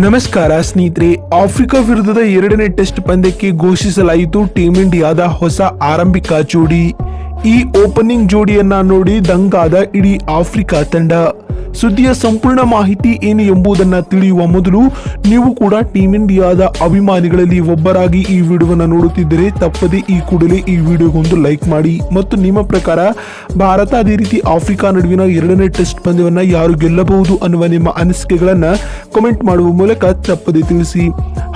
ನಮಸ್ಕಾರ ಸ್ನೇಹಿತರೆ, ಆಫ್ರಿಕಾ ವಿರುದ್ಧದ ಎರಡನೇ ಟೆಸ್ಟ್ ಪಂದ್ಯಕ್ಕೆ ಘೋಷಿಸಲಾಯಿತು ಟೀಂ ಇಂಡಿಯಾದ ಹೊಸ ಆರಂಭಿಕ ಜೋಡಿ. ಈ ಓಪನಿಂಗ್ ಜೋಡಿಯನ್ನ ನೋಡಿ ದಂಗಾದ ಇಡೀ ಆಫ್ರಿಕಾ ತಂಡ ಸುದ್ದಿಯ ಸಂಪೂರ್ಣ ಮಾಹಿತಿ ಏನು ಎಂಬುದನ್ನು ತಿಳಿಯುವ ಮೊದಲು ನೀವು ಕೂಡ ಟೀಮ್ ಇಂಡಿಯಾದ ಅಭಿಮಾನಿಗಳಲ್ಲಿ ಒಬ್ಬರಾಗಿ ಈ ವಿಡಿಯೋವನ್ನು ನೋಡುತ್ತಿದ್ದರೆ ತಪ್ಪದೆ ಈ ಕೂಡಲೇ ಈ ವಿಡಿಯೋಗೊಂದು ಲೈಕ್ ಮಾಡಿ ಮತ್ತು ನಿಮ್ಮ ಪ್ರಕಾರ ಭಾರತ ಅದೇ ರೀತಿ ಆಫ್ರಿಕಾ ನಡುವಿನ ಎರಡನೇ ಟೆಸ್ಟ್ ಪಂದ್ಯವನ್ನು ಯಾರು ಗೆಲ್ಲಬಹುದು ಅನ್ನುವ ನಿಮ್ಮ ಅನಿಸಿಕೆಗಳನ್ನು ಕಮೆಂಟ್ ಮಾಡುವ ಮೂಲಕ ತಪ್ಪದೆ ತಿಳಿಸಿ.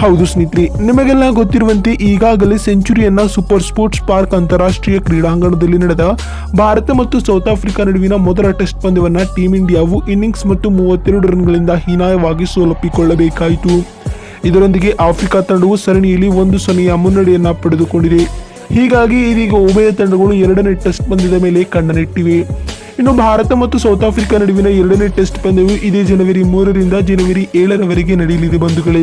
ಹೌದು ಸ್ನೇಹಿತರೆ, ನಿಮಗೆಲ್ಲ ಗೊತ್ತಿರುವಂತೆ ಈಗಾಗಲೇ ಸೆಂಚುರಿಯನ್ನ ಸೂಪರ್ ಸ್ಪೋರ್ಟ್ಸ್ ಪಾರ್ಕ್ ಅಂತಾರಾಷ್ಟ್ರೀಯ ಕ್ರೀಡಾಂಗಣದಲ್ಲಿ ನಡೆದ ಭಾರತ ಮತ್ತು ಸೌತ್ ಆಫ್ರಿಕಾ ನಡುವಿನ ಮೊದಲ ಟೆಸ್ಟ್ ಪಂದ್ಯವನ್ನ ಟೀಂ ಇಂಡಿಯಾವು ಇನ್ನಿಂಗ್ಸ್ ಮತ್ತು ಮೂವತ್ತೆರಡು ರನ್ಗಳಿಂದ ಹೀನಾಯವಾಗಿ ಸೋಲಪ್ಪಿಕೊಳ್ಳಬೇಕಾಯಿತು. ಇದರೊಂದಿಗೆ ಆಫ್ರಿಕಾ ತಂಡವು ಸರಣಿಯಲ್ಲಿ ಒಂದು ಸೊನೆಯ ಮುನ್ನಡೆಯನ್ನ ಪಡೆದುಕೊಂಡಿದೆ. ಹೀಗಾಗಿ ಇದೀಗ ಉಭಯ ತಂಡಗಳು ಎರಡನೇ ಟೆಸ್ಟ್ ಪಂದ್ಯದ ಮೇಲೆ ಕಣ್ಣನಿಟ್ಟಿವೆ ಇನ್ನು ಭಾರತ ಮತ್ತು ಸೌತ್ ಆಫ್ರಿಕಾ ನಡುವಿನ ಎರಡನೇ ಟೆಸ್ಟ್ ಪಂದ್ಯವು ಇದೇ ಜನವರಿ ಮೂರರಿಂದ ಜನವರಿ ಏಳರವರೆಗೆ ನಡೆಯಲಿದೆ ಬಂಧುಗಳೇ.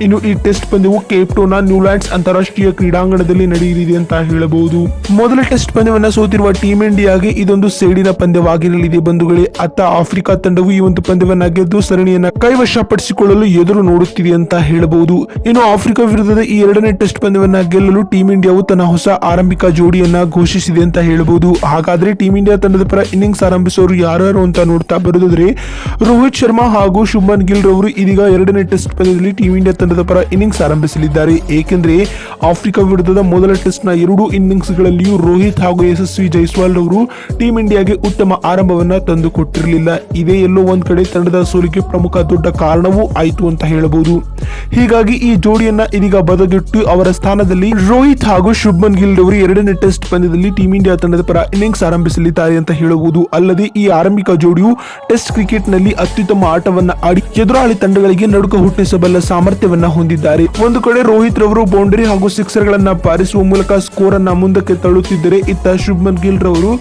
ಇನ್ನು ಈ ಟೆಸ್ಟ್ ಪಂದ್ಯವು ಕೇಪ್ ಟೌನ್ನ ನ್ಯೂಲ್ಯಾಂಡ್ಸ್ ಅಂತಾರಾಷ್ಟ್ರೀಯ ಕ್ರೀಡಾಂಗಣದಲ್ಲಿ ನಡೆಯಲಿದೆ ಅಂತ ಹೇಳಬಹುದು. ಮೊದಲ ಟೆಸ್ಟ್ ಪಂದ್ಯವನ್ನು ಸೋತಿರುವ ಟೀಮ್ ಇಂಡಿಯಾಗೆ ಇದೊಂದು ಸೇಡಿನ ಪಂದ್ಯವಾಗಿರಲಿದೆ ಬಂಧುಗಳೇ. ಅತ್ತ ಆಫ್ರಿಕಾ ತಂಡವು ಈ ಒಂದು ಪಂದ್ಯವನ್ನ ಗೆದ್ದು ಸರಣಿಯನ್ನ ಕೈವಶಪಡಿಸಿಕೊಳ್ಳಲು ಎದುರು ನೋಡುತ್ತಿದೆ ಅಂತ ಹೇಳಬಹುದು. ಇನ್ನು ಆಫ್ರಿಕಾ ವಿರುದ್ಧದ ಈ ಎರಡನೇ ಟೆಸ್ಟ್ ಪಂದ್ಯವನ್ನ ಗೆಲ್ಲಲು ಟೀಂ ಇಂಡಿಯಾವು ತನ್ನ ಹೊಸ ಆರಂಭಿಕ ಜೋಡಿಯನ್ನ ಘೋಷಿಸಿದೆ ಅಂತ ಹೇಳಬಹುದು. ಹಾಗಾದ್ರೆ ಟೀಂ ಇಂಡಿಯಾ ತಂಡದ ಪರ ಇನ್ನಿಂಗ್ಸ್ ಆರಂಭಿಸೋರು ಯಾರು ಅಂತ ನೋಡ್ತಾ ಬರೋದಾದ್ರೆ ರೋಹಿತ್ ಶರ್ಮಾ ಹಾಗೂ ಶುಭನ್ ಗಿಲ್ ರವರು ಇದೀಗ ಎರಡನೇ ಟೆಸ್ಟ್ ಪಂದ್ಯದಲ್ಲಿ ಟೀಂ ಇಂಡಿಯಾ ತಂಡದ ಪರ ಇನ್ನಿಂಗ್ಸ್ ಆರಂಭಿಸಲಿದ್ದಾರೆ. ಏಕೆಂದರೆ ಆಫ್ರಿಕಾ ವಿರುದ್ಧದ ಮೊದಲ ಟೆಸ್ಟ್ನ ಎರಡು ಇನ್ನಿಂಗ್ಸ್ಗಳಲ್ಲಿಯೂ ರೋಹಿತ್ ಹಾಗೂ ಯಶಸ್ವಿ ಜೈಸ್ವಾಲ್ ಅವರು ಟೀಂ ಇಂಡಿಯಾಗೆ ಉತ್ತಮ ಆರಂಭವನ್ನು ತಂದುಕೊಟ್ಟಿರಲಿಲ್ಲ. ಇದೇ ಎಲ್ಲೋ ಒಂದ್ ಕಡೆ ತಂಡದ ಸೋಲಿಗೆ ಪ್ರಮುಖ ದೊಡ್ಡ ಕಾರಣವೂ ಆಯಿತು ಅಂತ ಹೇಳಬಹುದು. ಹೀಗಾಗಿ ಈ ಜೋಡಿಯನ್ನ ಇದೀಗ ಬದಗಿಟ್ಟು ಅವರ ಸ್ಥಾನದಲ್ಲಿ ರೋಹಿತ್ ಹಾಗೂ ಶುಭ್ಮನ್ ಗಿಲ್ ಅವರು ಎರಡನೇ ಟೆಸ್ಟ್ ಪಂದ್ಯದಲ್ಲಿ ಟೀಂ ಇಂಡಿಯಾ ತಂಡದ ಪರ ಇನ್ನಿಂಗ್ಸ್ ಆರಂಭಿಸಲಿದ್ದಾರೆ ಅಂತ ಹೇಳಬಹುದು. ಅಲ್ಲದೆ ಈ ಆರಂಭಿಕ ಜೋಡಿಯು ಟೆಸ್ಟ್ ಕ್ರಿಕೆಟ್ನಲ್ಲಿ ಅತ್ಯುತ್ತಮ ಆಟವನ್ನು ಆಡಿ ಎದುರಾಳಿ ತಂಡಗಳಿಗೆ ನಡುಕ ಹುಟ್ಟಿಸಬಲ್ಲ ಸಾಮರ್ಥ್ಯವನ್ನ ಹೊಂದಿದ್ದಾರೆ. ಒಂದು ಕಡೆ ರೋಹಿತ್ ರವರು ಬೌಂಡರಿ ಹಾಗೂ ಸಿಕ್ಸರ್ ಗಳನ್ನ ಪಾರಿಸುವ ಮೂಲಕ ಸ್ಕೋರ್ ಅನ್ನ ಮುಂದಕ್ಕೆ ತಳ್ಳುತ್ತಿದ್ದರೆ ಇತ್ತ ಶುಭ್ಮನ್ ಗಿಲ್ ರವರು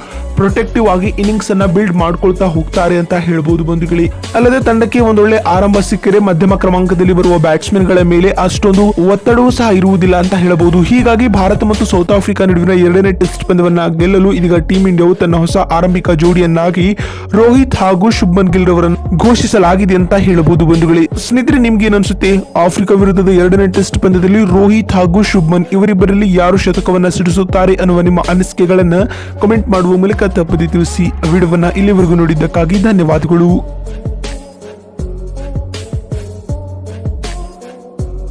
ಪ್ರೊಟೆಕ್ಟಿವ್ ಆಗಿ ಇನ್ನಿಂಗ್ಸ್ ಅನ್ನ ಬಿಲ್ಡ್ ಮಾಡ್ಕೊಳ್ತಾ ಹೋಗ್ತಾರೆ ಅಂತ ಹೇಳ್ಬೋದು ಬಂಧುಗಳೇ. ಅಲ್ಲದೆ ತಂಡಕ್ಕೆ ಒಂದೊಳ್ಳೆ ಆರಂಭ ಸಿಕ್ಕರೆ ಮಧ್ಯಮ ಕ್ರಮಾಂಕದಲ್ಲಿ ಬರುವ ಬ್ಯಾಟ್ಸ್ಮನ್ಗಳ ಮೇಲೆ ಅಷ್ಟೊಂದು ಒತ್ತಡವೂ ಸಹ ಇರುವುದಿಲ್ಲ ಅಂತ ಹೇಳಬಹುದು ಹೀಗಾಗಿ ಭಾರತ ಮತ್ತು ಸೌತ್ ಆಫ್ರಿಕಾ ನಡುವಿನ ಎರಡನೇ ಟೆಸ್ಟ್ ಪಂದ್ಯವನ್ನ ಗೆಲ್ಲಲು ಇದೀಗ ಟೀಂ ಇಂಡಿಯಾವು ತನ್ನ ಹೊಸ ಆರಂಭಿಕ ಜೋಡಿಯನ್ನಾಗಿ ರೋಹಿತ್ ಹಾಗೂ ಶುಭ್ಮನ್ ಗಿಲ್ ರವರನ್ನು ಘೋಷಿಸಲಾಗಿದೆ ಅಂತ ಹೇಳಬಹುದು ಬಂಧುಗಳೇ. ಸ್ನೇಹಿತರೆ, ನಿಮ್ಗೆ ಏನನ್ಸುತ್ತೆ? ಆಫ್ರಿಕಾ ವಿರುದ್ಧದ ಎರಡನೇ ಟೆಸ್ಟ್ ಪಂದ್ಯದಲ್ಲಿ ರೋಹಿತ್ ಹಾಗೂ ಶುಭ್ಮನ್ ಇವರಿಬ್ಬರಲ್ಲಿ ಯಾರು ಶತಕವನ್ನ ಸಿಡಿಸುತ್ತಾರೆ ಅನ್ನುವ ನಿಮ್ಮ ಅನಿಸಿಕೆಗಳನ್ನ ಕಮೆಂಟ್ ಮಾಡುವ ಮೂಲಕ ತಪ್ಪದೆ ತಿಳಿಸಿ ವಿಡಿಯೋವನ್ನ ಇಲ್ಲಿವರೆಗೂ ನೋಡಿದ್ದಕ್ಕಾಗಿ ಧನ್ಯವಾದಗಳು.